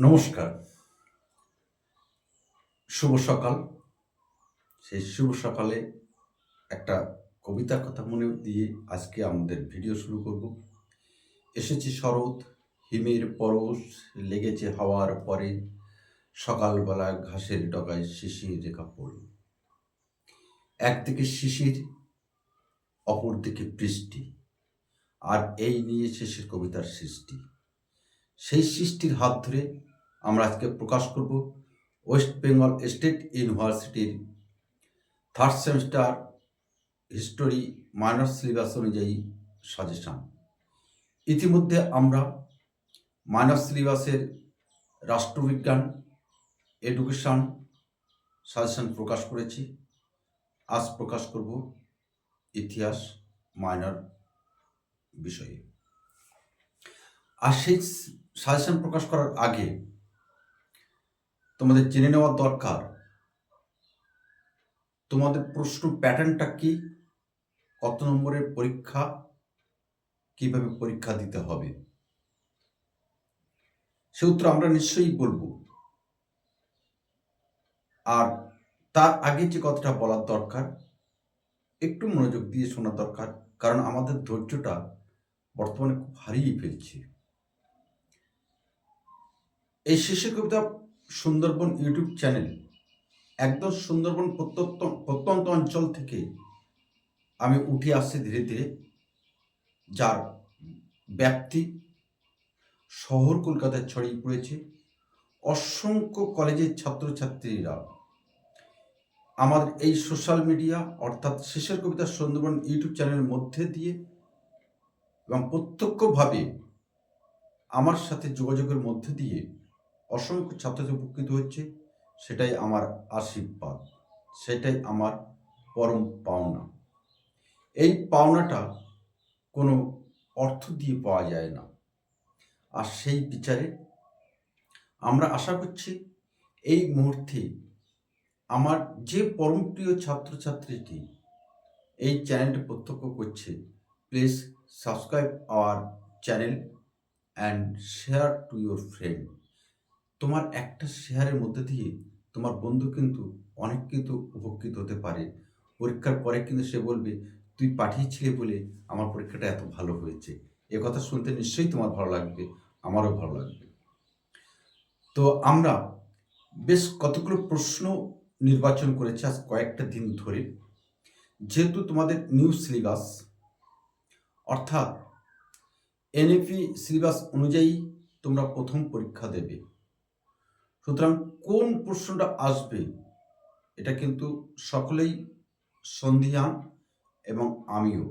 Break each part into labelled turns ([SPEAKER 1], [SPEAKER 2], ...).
[SPEAKER 1] নমস্কার। শুভ সকাল। সেই শুভ সকালে একটা কবিতার কথা মনে দিয়ে আজকে আমাদের ভিডিও শুরু করব। এসেছে শরৎ, হিমের পরশ, লেগেছে হাওয়ার পরে, সকালবেলা ঘাসের ডগায় শিশির রেখা পড়ল একদিকে শিশির অপরদিকে বৃষ্টি। আর এই নিয়ে শেষের কবিতার সৃষ্টি। সেই সৃষ্টির হাত ধরে আমরা আজকে প্রকাশ করব ওয়েস্ট বেঙ্গল স্টেট ইউনিভার্সিটির third semester history minor syllabus অনুযায়ী সাজেশন ইতিমধ্যে আমরা মাইনর সিলেবাসের রাষ্ট্রবিজ্ঞান এডুকেশন সাজেশন প্রকাশ করেছি। আজ প্রকাশ করব ইতিহাস মাইনর বিষয়ে। আর সেই সাজেশন প্রকাশ করার আগে তোমাদের জেনে নেওয়া দরকার। তোমাদের প্রশ্ন প্যাটার্নটা কি? কত নম্বরের পরীক্ষা? কীভাবে পরীক্ষা দিতে হবে? সে উত্তর আমরা নিশ্চয়ই বলব। আর তার আগে যে কথাটা বলার দরকার, একটু মনোযোগ দিয়ে শোনা দরকার, কারণ আমাদের ধৈর্যটা বর্তমানে খুব হারিয়ে ফেলছে। এই শেষের কবিতা সুন্দরবন ইউটিউব চ্যানেল একদম সুন্দরবন প্রত্যন্ত প্রত্যন্ত অঞ্চল থেকে আমি উঠে আসছি ধীরে ধীরে যার ব্যাপ্তি শহর কলকাতায় ছড়িয়ে পড়েছে। অসংখ্য কলেজের ছাত্রছাত্রীরা আমাদের এই সোশ্যাল মিডিয়া, অর্থাৎ শেষের কবিতা সুন্দরবন ইউটিউব চ্যানেলের মধ্যে দিয়ে এবং প্রত্যক্ষভাবে আমার সাথে যোগাযোগের মধ্যে দিয়ে অসংখ্য ছাত্রছাত্রী উপকৃত হচ্ছে, সেটাই আমার আশীর্বাদ, সেটাই আমার পরম পাওনা। এই পাওনাটা কোনো অর্থ দিয়ে পাওয়া যায় না। আর সেই বিচারে আমরা আশা করছি এই মুহূর্তে আমার যে পরম প্রিয় ছাত্রছাত্রীটি এই চ্যানেলটি প্রত্যক্ষ করছে please subscribe our channel and share to your friend তোমার একটা শেয়ারের মধ্যে দিয়ে তোমার বন্ধু কিন্তু অনেক কিন্তু উপকৃত হতে পারে। পরীক্ষার পরে কিন্তু সে বলবে, তুই পাঠিয়েছিলে বলে আমার পরীক্ষাটা এত ভালো হয়েছে। এ কথা শুনতে নিশ্চয়ই তোমার ভালো লাগবে, আমারও ভালো লাগবে। তো আমরা বেশ কতগুলো প্রশ্ন নির্বাচন করেছি আজ কয়েকটা দিন ধরে। যেহেতু তোমাদের নিউ সিলেবাস অর্থাৎ এনএপি সিলেবাস অনুযায়ী তোমরা প্রথম পরীক্ষা দেবে। সুতরাং কোন প্রশ্নটা আসবে, এটা কিন্তু সকলেই সন্ধিহান এবং আমিও।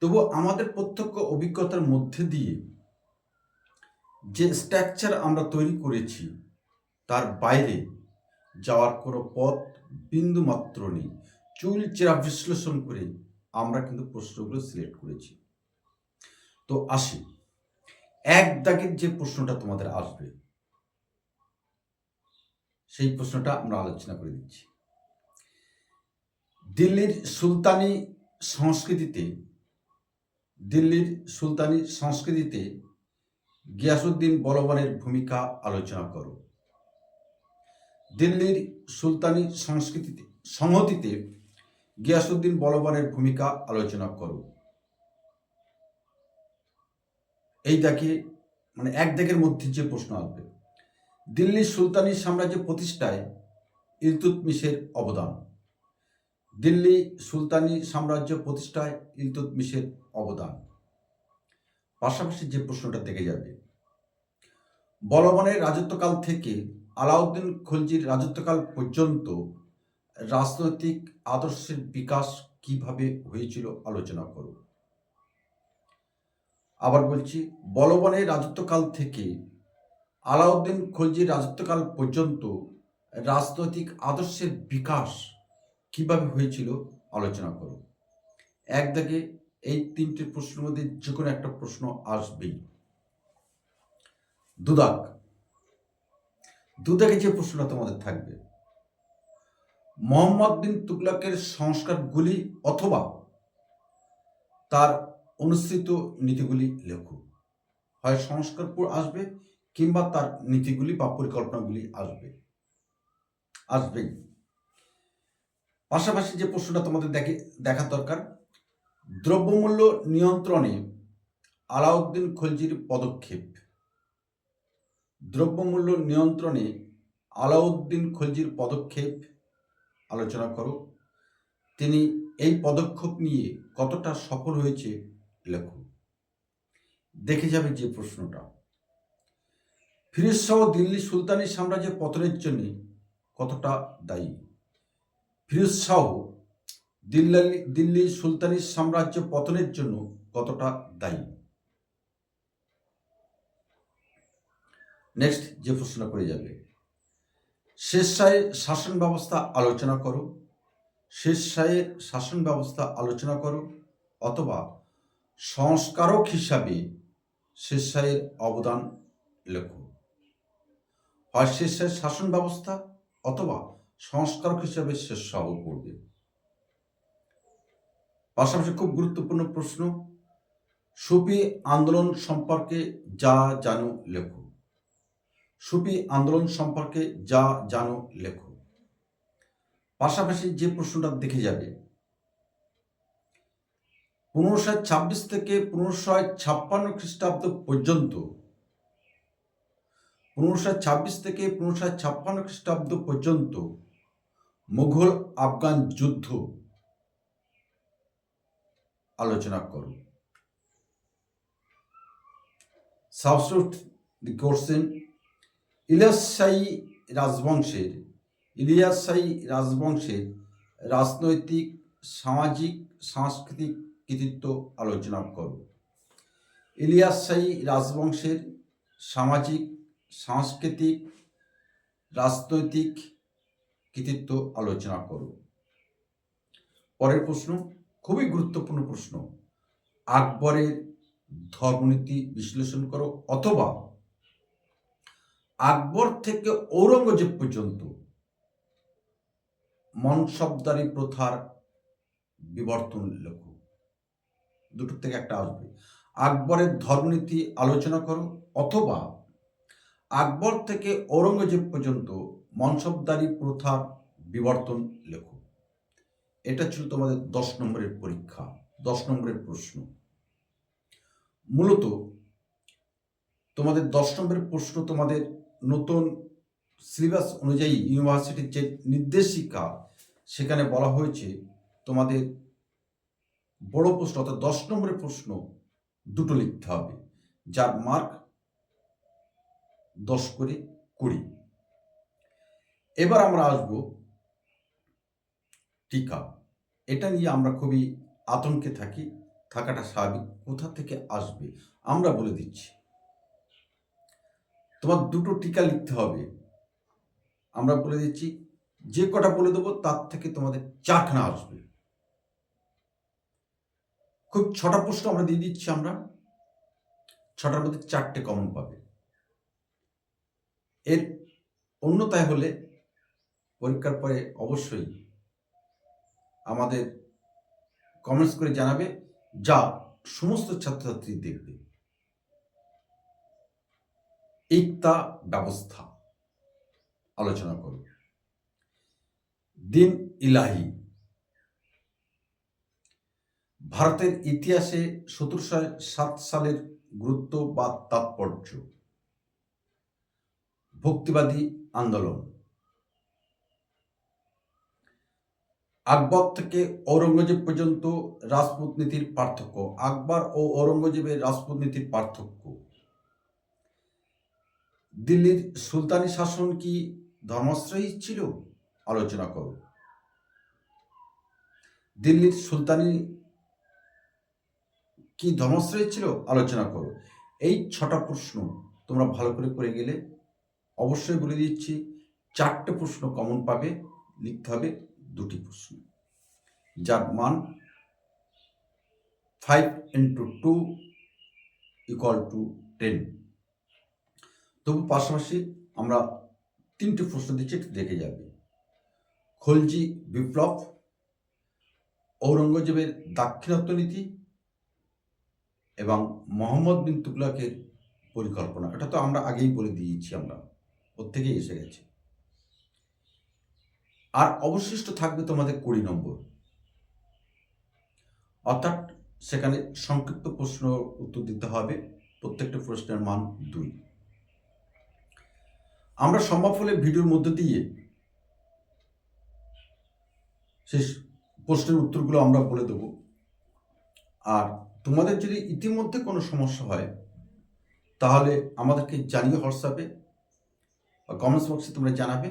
[SPEAKER 1] তবু আমাদের প্রত্যক্ষ অভিজ্ঞতার মধ্যে দিয়ে যে স্ট্রাকচার আমরা তৈরি করেছি, তার বাইরে যাওয়ার কোনো পথ বিন্দু মাত্র নেই। চুল চেরা বিশ্লেষণ করে আমরা কিন্তু প্রশ্নগুলো সিলেক্ট করেছি। তো আসি। এক দাগের যে প্রশ্নটা তোমাদের আসবে সেই প্রশ্নটা আমরা আলোচনা করে দিচ্ছি। দিল্লির সুলতানি সংস্কৃতিতে, দিল্লির সুলতানি সংস্কৃতিতে গিয়াসুদ্দিন বলবানের ভূমিকা আলোচনা করো। দিল্লির সুলতানি সংস্কৃতিতে, সংহতিতে গিয়াসুদ্দিন বলবানের ভূমিকা আলোচনা করো। এই দেখে মানে এক মধ্যে যে প্রশ্ন আসবে দিল্লির সুলতানি সাম্রাজ্য প্রতিষ্ঠায় ইলতুতমিশের অবদান। দিল্লি সুলতানি সাম্রাজ্য প্রতিষ্ঠায় ইলতুতমিশের অবদান। পাশাপাশি যে প্রশ্নটা দেখে যাবে, বলবনের রাজত্বকাল থেকে আলাউদ্দিন খলজির রাজত্বকাল পর্যন্ত রাজনৈতিক আদর্শের বিকাশ কীভাবে হয়েছিল আলোচনা করো আবার বলছি, বলবনের রাজত্বকাল থেকে আলাউদ্দিন খলজির রাজত্বকাল পর্যন্ত রাজনৈতিক আদর্শের বিকাশ কীভাবে হয়েছিল আলোচনা করো এক দাগে এই তিনটে প্রশ্নের মধ্যে যে কোনো একটা প্রশ্ন আসবেই। দুদাক। দুদাকে যে প্রশ্নটা তোমাদের থাকবে, মোহাম্মদ বিন তুগলাকের সংস্কারগুলি অথবা তার অনুসৃত নীতিগুলি লেখো। হয় সংস্কার আসবে কিংবা তার নীতিগুলি বা পরিকল্পনাগুলি আসবে। আসবেই। পাশাপাশি যে প্রশ্নটা তোমাদের দেখে দেখার দরকার, দ্রব্যমূল্য নিয়ন্ত্রণে আলাউদ্দিন খলজির পদক্ষেপ। দ্রব্যমূল্য নিয়ন্ত্রণে আলাউদ্দিন খলজির পদক্ষেপ, আলোচনা করো। তিনি এই পদক্ষেপ নিয়ে কতটা সফল হয়েছে, লেখো। দেখে যাবে যে প্রশ্নটা। ফিরোজ শাহ দিল্লি সুলতানি সাম্রাজ্যের পতনের জন্য কতটা দায়ী? ফিরোজ শাহ দিল্লি দিল্লি সুলতানি সাম্রাজ্য পতনের জন্য কতটা দায়ী? নেক্সট যে প্রশ্ন করে যাবে। শেষ শাহের শাসন ব্যবস্থা আলোচনা করো। শেষ শাহের শাসন ব্যবস্থা আলোচনা করো অথবা সংস্কারক হিসাবে শেষ শাহের অবদান লেখো। হয় শেষ শাহের শাসন ব্যবস্থা অথবা সংস্কারক হিসাবে শেষ শাহ করবে পাশাপাশি খুব গুরুত্বপূর্ণ প্রশ্ন, সুফি আন্দোলন সম্পর্কে যা জানো লেখো। সুফি আন্দোলন সম্পর্কে যা জানো লেখো। পাশাপাশি যে প্রশ্নটা দেখে যাবে, পনেরোশো ছাব্বিশ থেকে পনেরোশো ছাপ্পান্ন খ্রিস্টাব্দ পর্যন্ত পনেরোশো ছাব্বিশ থেকে পনেরোশো ছাপ্পান্ন খ্রিস্টাব্দ পর্যন্ত মুঘল আফগান যুদ্ধ আলোচনা করো। সাবস্টিটিউট দি ইলিয়াসাই রাজবংশের ইলিয়াসাই রাজবংশের রাজনৈতিক, সামাজিক, সাংস্কৃতিক কৃতিত্ব আলোচনা করো। ইলিয়াসাই রাজবংশের সামাজিক সাংস্কৃতিক, রাজনৈতিক কৃতিত্ব আলোচনা করো। পরের প্রশ্ন, খুবই গুরুত্বপূর্ণ প্রশ্ন, আকবরের ধর্মনীতি বিশ্লেষণ করো অথবা আকবর থেকে ঔরঙ্গজেব পর্যন্ত মনসবদারি প্রথার বিবর্তন লেখো দুটোর থেকে একটা আসবে। আকবরের ধর্মনীতি আলোচনা করো অথবা আকবর থেকে ঔরঙ্গজেব পর্যন্ত মনসবদারি প্রথার বিবর্তন লেখো। এটা ছিল তোমাদের দশ নম্বরের পরীক্ষা, দশ নম্বরের প্রশ্ন। মূলত তোমাদের দশ নম্বরের প্রশ্ন তোমাদের নতুন সিলেবাস অনুযায়ী ইউনিভার্সিটির যে নির্দেশিকা, সেখানে বলা হয়েছে তোমাদের বড় প্রশ্ন অর্থাৎ দশ নম্বরের প্রশ্ন দুটো লিখতে হবে। যার মার্ক দশ করে কুড়ি। এবার আমরা আসব টিকা। এটা নিয়ে আমরা খুবই আতঙ্কে থাকি, থাকাটা স্বাভাবিক। কোথা থেকে আসবে? আমরা বলে দিচ্ছি। তোমার দুটো টিকা লিখতে হবে। আমরা বলে দিচ্ছি, যে কটা বলে দেবো তার থেকে তোমাদের চারখানা আসবে। খুব ছটা প্রশ্ন আমরা দিয়ে দিচ্ছি আমরা। ছটার মধ্যে চারটে কমন পাবে। এর অন্যতায় হলে পরীক্ষার পরে অবশ্যই আমাদের কমেন্টস করে জানাবে, যা সমস্ত ছাত্রছাত্রী দেখবে। একতা ব্যবস্থা আলোচনা করব। দিন ইলাহি। ভারতের ইতিহাসে সতেরোশো সাত সালের গুরুত্ব বা তাৎপর্য ভক্তিবাদী আন্দোলন। আকবর থেকে ঔরঙ্গজেব পর্যন্ত রাজপুত নীতির পার্থক্য। আকবর ও ঔরঙ্গজেবের রাজপুত নীতির পার্থক্য। দিল্লির সুলতানি শাসন কি ধর্মাশ্রয়ী ছিল? আলোচনা করো। দিল্লির সুলতানি কি ধর্মাশ্রয়ী ছিল? আলোচনা করো। এই ছটা প্রশ্ন তোমরা ভালো করে করে গেলে অবশ্যই বলে দিচ্ছি, চারটে প্রশ্ন কমন পাবে, লিখতে হবে দুটি প্রশ্ন। যার মান five into two equal to ten তবু পাশাপাশি আমরা তিনটে প্রশ্ন দিচ্ছি, একটু দেখে যাবে। খলজি বিপ্লব, ঔরঙ্গজেবের দাক্ষিণাত্য নীতি এবং মোহাম্মদ বিন তুগলাকের পরিকল্পনা। এটা তো আমরা আগেই বলে দিয়েছি আমরা। প্রত্যেকেই এসে গেছে। আর অবশিষ্ট থাকবে তোমাদের কুড়ি নম্বর। অর্থাৎ সেখানে সংক্ষিপ্ত প্রশ্ন উত্তর দিতে হবে, প্রত্যেকটা প্রশ্নের মান দুই। আমরা সম্ভব হলে ভিডিওর মধ্যে দিয়ে শেষ প্রশ্নের উত্তরগুলো আমরা বলে দেবো। আর তোমাদের যদি ইতিমধ্যে কোনো সমস্যা হয়, তাহলে আমাদেরকে জানিয়ে হোয়াটসঅ্যাপে। কমেন্টস বক্সে তোমরা জানাবে।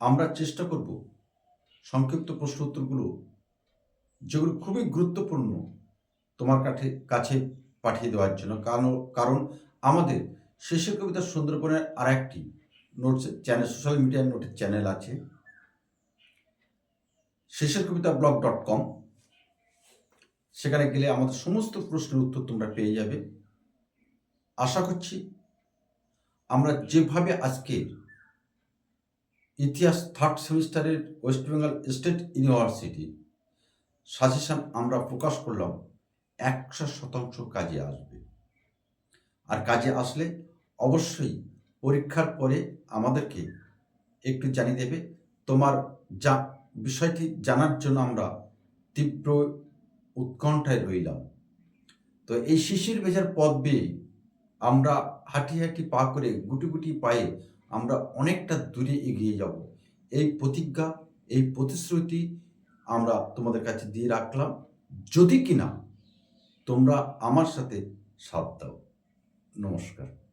[SPEAKER 1] আমরা চেষ্টা করব সংক্ষিপ্ত প্রশ্ন উত্তরগুলো যেগুলো খুবই গুরুত্বপূর্ণ তোমার কাছে কাছে পাঠিয়ে দেওয়ার জন্য। কারণ কারণ আমাদের শেষের কবিতা সুন্দরবনের আর একটি নোটস, চ্যানেল সোশ্যাল মিডিয়ার নোটের চ্যানেল আছে। শেষের কবিতা ব্লগ ডট কম সেখানে গেলে আমাদের সমস্ত প্রশ্নের উত্তর তোমরা পেয়ে যাবে। আশা করছি আমরা যেভাবে আজকে ইতিহাস থার্ড সেমিস্টারের West Bengal state university suggestion আমরা প্রকাশ করলাম, একশো শতাংশ কাজে আসবে। আর কাজে আসলে অবশ্যই পরীক্ষার পরে আমাদেরকে একটু জানিয়ে দেবে, তোমার যা বিষয়টি জানার জন্য আমরা তীব্র উৎকণ্ঠায় রইলাম। তো এই শিশির ভেজার পথ বেয়ে আমরা হাঁটি হাঁটি পা করে গুটি গুটি পায়ে আমরা অনেকটা দূরে এগিয়ে যাব। এই প্রতিজ্ঞা, এই প্রতিশ্রুতি আমরা তোমাদের কাছে দিয়ে রাখলাম। যদি কিনা তোমরা আমার সাথে সাথ দাও। নমস্কার।